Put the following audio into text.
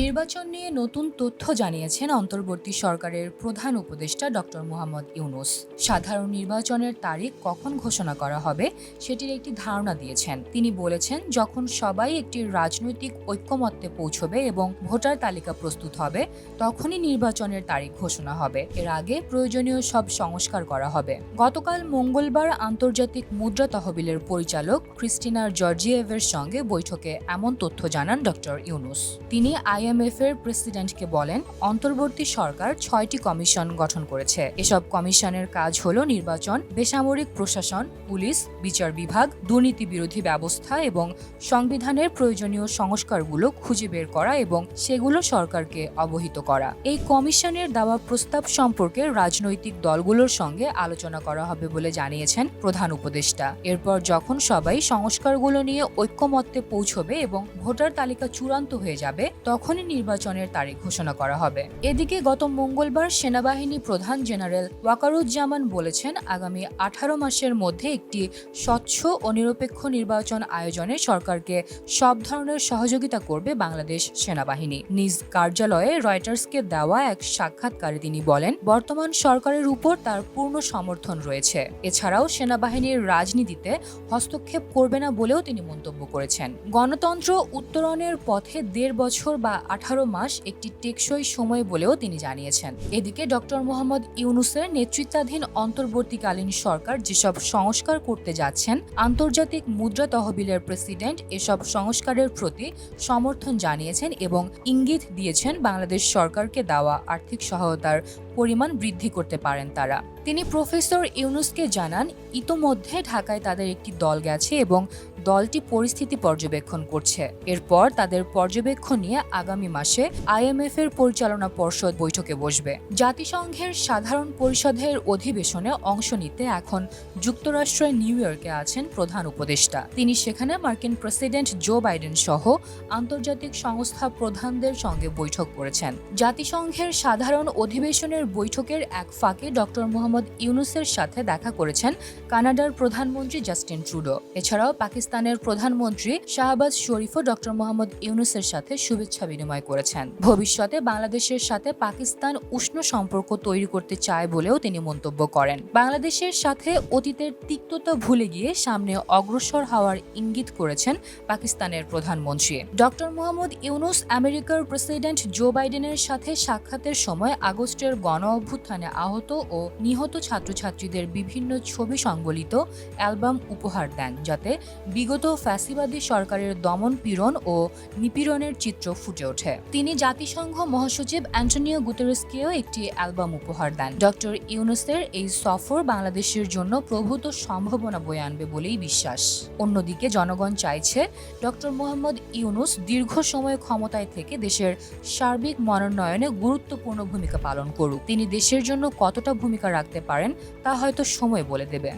নির্বাচন নিয়ে নতুন তথ্য জানিয়েছেন অন্তর্বর্তী সরকারের প্রধান উপদেষ্টা ডক্টর মোহাম্মদ ইউনুস। সাধারণ নির্বাচনের তারিখ কখন ঘোষণা করা হবে সেটির একটি ধারণা দিয়েছেন। তিনি বলেছেন, যখন সবাই একটি রাজনৈতিক ঐক্যমত্যে পৌঁছবে এবং ভোটার তালিকা প্রস্তুত হবে, তখনই নির্বাচনের তারিখ ঘোষণা হবে। এর আগে প্রয়োজনীয় সব সংস্কার করা হবে। গতকাল মঙ্গলবার আন্তর্জাতিক মুদ্রা তহবিলের পরিচালক ক্রিস্টিনার জর্জিয়েভের সঙ্গে বৈঠকে এমন তথ্য জানান ডক্টর ইউনুস। তিনি আইএমএফ এর প্রেসিডেন্টকে বলেন, অন্তর্বর্তী সরকার ছয়টি কমিশন গঠন করেছে। এসব কমিশনের কাজ হল নির্বাচন, বেসামরিক প্রশাসন, পুলিশ, বিচার বিভাগ, দুর্নীতি বিরোধী ব্যবস্থা এবং সংবিধানের প্রয়োজনীয় সংস্কারগুলো খুঁজে বের করা এবং সেগুলো সরকারকে অবহিত করা। এই কমিশনের দেওয়া প্রস্তাব সম্পর্কে রাজনৈতিক দলগুলোর সঙ্গে আলোচনা করা হবে বলে জানিয়েছেন প্রধান উপদেষ্টা। এরপর যখন সবাই সংস্কারগুলো নিয়ে ঐক্যমত্যে পৌঁছবে এবং ভোটার তালিকা চূড়ান্ত হয়ে যাবে তখনই নির্বাচনের তারিখ ঘোষণা করা হবে। এদিকে গত মঙ্গলবার সেনাবাহিনী প্রধান জেনারেল ওয়াকারুজ্জামান বলেছেন, আগামী আঠারো মাসের মধ্যে একটি স্বচ্ছ ও নিরপেক্ষ নির্বাচন আয়োজনে সরকারকে সব ধরনের সহযোগিতা করবে বাংলাদেশ সেনাবাহিনী। নিজ কার্যালয়ে রয়টার্সকে দেওয়া এক সাক্ষাৎকারে তিনি বলেন, বর্তমান সরকারের উপর তার পূর্ণ সমর্থন রয়েছে। এছাড়াও সেনাবাহিনীর রাজনীতিতে হস্তক্ষেপ করবে না বলেও তিনি মন্তব্য করেছেন। গণতন্ত্র উত্তরণের পথে দেড় বছর বা আঠারো মাস একটি টেকসই সময় বলেও তিনি জানিয়েছেন। এদিকে ডক্টর মোহাম্মদ ইউনুসের নেতৃত্বাধীন অন্তর্বর্তীকালীন সরকার যেসব সংস্কার করতে যাচ্ছেন, আন্তর্জাতিক মুদ্রা তহবিলের প্রেসিডেন্ট এসব সংস্কারের প্রতি সমর্থন জানিয়েছেন এবং ইঙ্গিত দিয়েছেন বাংলাদেশ সরকারকে দেওয়া আর্থিক সহায়তার পরিমাণ বৃদ্ধি করতে পারেন তারা। তিনি প্রফেসর ইউনুসকে জানান, ইতোমধ্যে ঢাকায় তাদের একটি দল গেছে এবং দলটি পরিস্থিতি পর্যবেক্ষণ করছে। এরপর তাদের পর্যবেক্ষণ নিয়ে আগামী মাসে আইএমএফ এর পরিচালনা পর্ষদ বৈঠকে বসবে। জাতিসংঘের সাধারণ পরিষদের অধিবেশনে অংশ নিতে এখন যুক্তরাষ্ট্রের নিউ ইয়র্কে আছেন প্রধান উপদেষ্টা। তিনি সেখানে মার্কিন প্রেসিডেন্ট জো বাইডেন সহ আন্তর্জাতিক সংস্থা প্রধানদের সঙ্গে বৈঠক করেছেন। জাতিসংঘের সাধারণ অধিবেশনের বৈঠকের এক ফাঁকে ডক্টর মোহাম্মদ ইউনুসের সাথে দেখা করেছেন কানাডার প্রধানমন্ত্রী জাস্টিন ট্রুডো। এছাড়াও পাকিস্তানের প্রধানমন্ত্রী শাহবাজ শরীফও ডক্টর মোহাম্মদ ইউনুসের সাথে শুভেচ্ছা বিনিময় করেছেন। ভবিষ্যতে বাংলাদেশের সাথে পাকিস্তান উষ্ণ সম্পর্ক তৈরি করতে চায় বলেও তিনি মন্তব্য করেন। বাংলাদেশের সাথে অতীতের তিক্ততা ভুলে গিয়ে সামনে অগ্রসর হওয়ার ইঙ্গিত করেছেন পাকিস্তানের প্রধানমন্ত্রী। ডক্টর মোহাম্মদ ইউনুস আমেরিকার প্রেসিডেন্ট জো বাইডেনের সাথে সাক্ষাতের সময় আগস্টের গণ অভ্যুত্থানে আহত ও নিহত ছাত্রছাত্রীদের বিভিন্ন ছবি সংবলিত অ্যালবাম উপহার দেন, যাতে বিগত ফ্যাসিবাদী সরকারের দমন পীড়ন ও নিপীড়নের চিত্র ফুটে ওঠে। তিনি জাতিসংঘ মহাসচিব অ্যান্টনিও গুতেরেসকেও একটি অ্যালবাম উপহার দেন। ডক্টর ইউনুসের এই সফর বাংলাদেশের জন্য প্রভূত সম্ভাবনা বয়ে আনবে বলেই বিশ্বাস। অন্যদিকে জনগণ চাইছে ডক্টর মোহাম্মদ ইউনুস দীর্ঘ সময় ক্ষমতায় থেকে দেশের সার্বিক মনোনয়নে গুরুত্বপূর্ণ ভূমিকা পালন করুক। তিনি দেশের জন্য কতটা ভূমিকা রাখতে পারেন তা হয়তো সময় বলে দেবে।